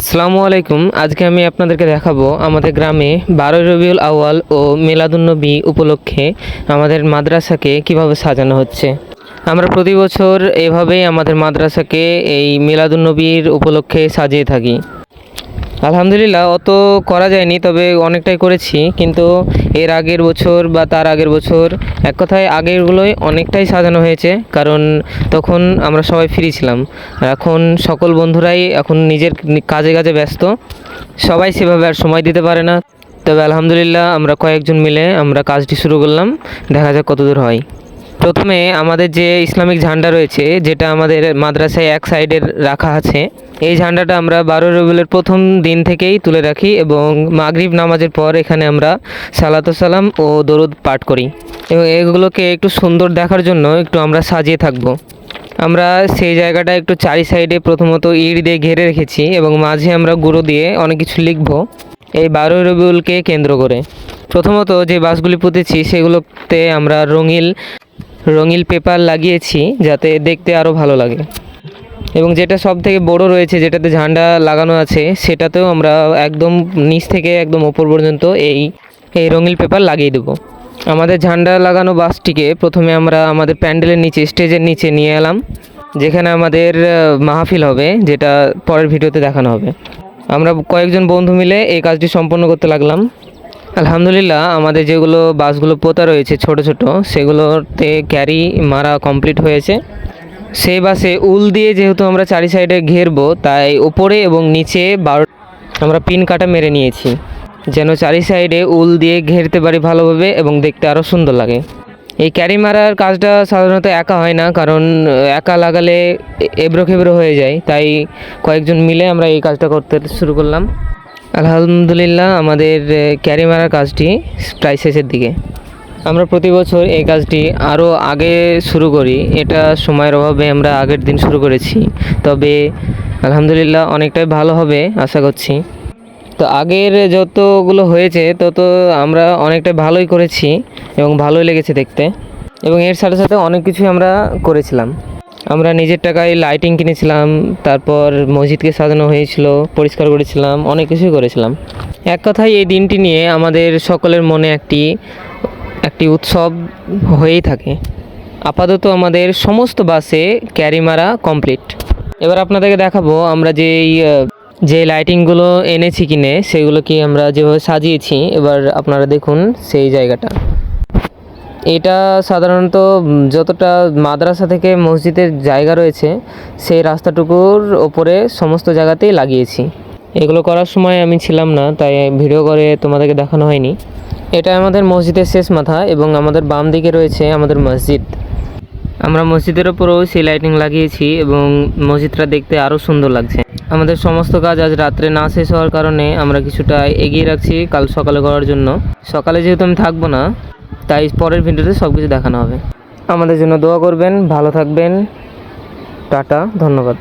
আসসালামু আলাইকুম। আজকে আমি আপনাদেরকে দেখাবো আমাদের গ্রামে বারোই রবিউল আউয়াল ও মেলাদুন্নবী উপলক্ষে আমাদের মাদ্রাসাকে কীভাবে সাজানো হচ্ছে। আমরা প্রতি বছর এভাবেই আমাদের মাদ্রাসাকে এই মিলাদুন্নবীর উপলক্ষে সাজিয়ে থাকি। আলহামদুলিল্লাহ, অত করা যায়নি, তবে অনেকটাই করেছি। কিন্তু এর আগের বছর বা তার আগের বছর, এক কথায় আগেরগুলোই অনেকটাই সাজানো হয়েছে। কারণ তখন আমরা সবাই ফ্রি ছিলাম। আর এখন সকল বন্ধুরাই এখন নিজের কাজে কাজে ব্যস্ত। সবাই সেভাবে আর সময় দিতে পারে না। তবে আলহামদুলিল্লাহ, আমরা কয়েকজন মিলে আমরা কাজটি শুরু করলাম। দেখা যাক কতদূর হয়। প্রথমে আমাদের যে ইসলামিক ঝান্ডা রয়েছে, যেটা আমাদের মাদ্রাসায় এক সাইডের রাখা আছে, এই ঝান্ডাটা আমরা বারো রবিউলের প্রথম দিন থেকেই তুলে রাখি এবং মাগরিব নামাজের পর এখানে আমরা সালাতু সালাম ও দরুদ পাঠ করি। এবং এগুলোকে একটু সুন্দর দেখার জন্য একটু আমরা সাজিয়ে থাকব। আমরা সেই জায়গাটা একটু চারি সাইডে প্রথমত ইট দিয়ে ঘিরে রেখেছি এবং মাঝে আমরা গুঁড়ো দিয়ে অনেক কিছু লিখব এই বারোই রবিউলকে কেন্দ্র করে। প্রথমত যে বাসগুলি পুঁতেছি সেগুলোতে আমরা রঙিল রঙিল পেপার লাগিয়েছি যাতে দেখতে আরও ভালো লাগে। এবং যেটা সব থেকে বড় রয়েছে, যেটাতে ঝান্ডা লাগানো আছে, সেটাতেও আমরা একদম নিচ থেকে একদম ওপর পর্যন্ত এই এই রঙিল পেপার লাগিয়ে দেবো। আমাদের ঝান্ডা লাগানো বাসটিকে প্রথমে আমরা আমাদের প্যান্ডেলের নিচে, স্টেজের নিচে নিয়ে এলাম, যেখানে আমাদের মাহফিল হবে, যেটা পরের ভিডিওতে দেখানো হবে। আমরা কয়েকজন বন্ধু মিলে এই কাজটি সম্পন্ন করতে লাগলাম। আলহামদুলিল্লাহ, আমাদের যেগুলো বাসগুলো পোতা রয়েছে ছোট ছোট, সেগুলোতে ক্যারি মারা কমপ্লিট হয়েছে। সেই বাসে উল দিয়ে যেহেতু আমরা চারি সাইডে ঘেরবো, তাই উপরে এবং নিচে বারো আমরা পিন কাটা মেরে নিয়েছি, যেন চারি সাইডে উল দিয়ে ঘেরতে পারি ভালোভাবে এবং দেখতে আরও সুন্দর লাগে। এই ক্যারি মারার কাজটা সাধারণত একা হয় না, কারণ একা লাগালে এবড়ো খেবড়ো হয়ে যায়, তাই কয়েকজন মিলে আমরা এই কাজটা করতে শুরু করলাম। আলহামদুলিল্লাহ, আমাদের ক্যারি মারার কাজটি প্রায় শেষের দিকে। আমরা প্রতি বছর এই কাজটি আরও আগে শুরু করি। এটা সময়ের অভাবে আমরা আগের দিন শুরু করেছি। তবে আলহামদুলিল্লাহ অনেকটাই ভালো হবে, আশা করছি। তো আগের যতগুলো হয়েছে, তত আমরা অনেকটাই ভালোই করেছি এবং ভালোই লেগেছে দেখতে। এবং এর সাথে সাথে অনেক কিছুই আমরা করেছিলাম। আমরা নিজের টাকায় লাইটিং কিনেছিলাম, তারপর মসজিদকে সাজানো হয়েছিল, পরিষ্কার করেছিলাম, অনেক কিছুই করেছিলাম। এক কথায় এই দিনটি নিয়ে আমাদের সকলের মনে একটি একটি উৎসব হয়েই থাকে। আপাতত আমাদের সমস্ত বাসে ক্যারি মারা কমপ্লিট এবার আপনাদেরকে দেখাবো আমরা যেই যে লাইটিংগুলো এনেছি কিনে, সেগুলো কি আমরা যেভাবে সাজিয়েছি, এবার আপনারা দেখুন সেই জায়গাটা। এটা সাধারণত যতটা মাদ্রাসা থেকে মসজিদের জায়গা রয়েছে, সেই রাস্তাটুকুর ওপরে সমস্ত জায়গাতেই লাগিয়েছি। এগুলো করার সময় আমি ছিলাম না, তাই ভিডিও করে তোমাদেরকে দেখানো হয়নি। এটা আমাদের মসজিদের শেষ মাথা এবং আমাদের বাম দিকে রয়েছে আমাদের মসজিদ। আমরা মসজিদের ওপরেও সেই লাইটিং লাগিয়েছি এবং মসজিদটা দেখতে আরও সুন্দর লাগছে। আমাদের সমস্ত কাজ আজ রাত্রে না শেষ হওয়ার কারণে আমরা কিছুটা এগিয়ে রাখছি কাল সকালে করার জন্য। সকালে যেহেতু আমি থাকব না তাই পরের ভিডিওতে সব কিছু দেখানো হবে। আমাদের জন্য দোয়া করবেন, ভালো থাকবেন। টাটা, ধন্যবাদ।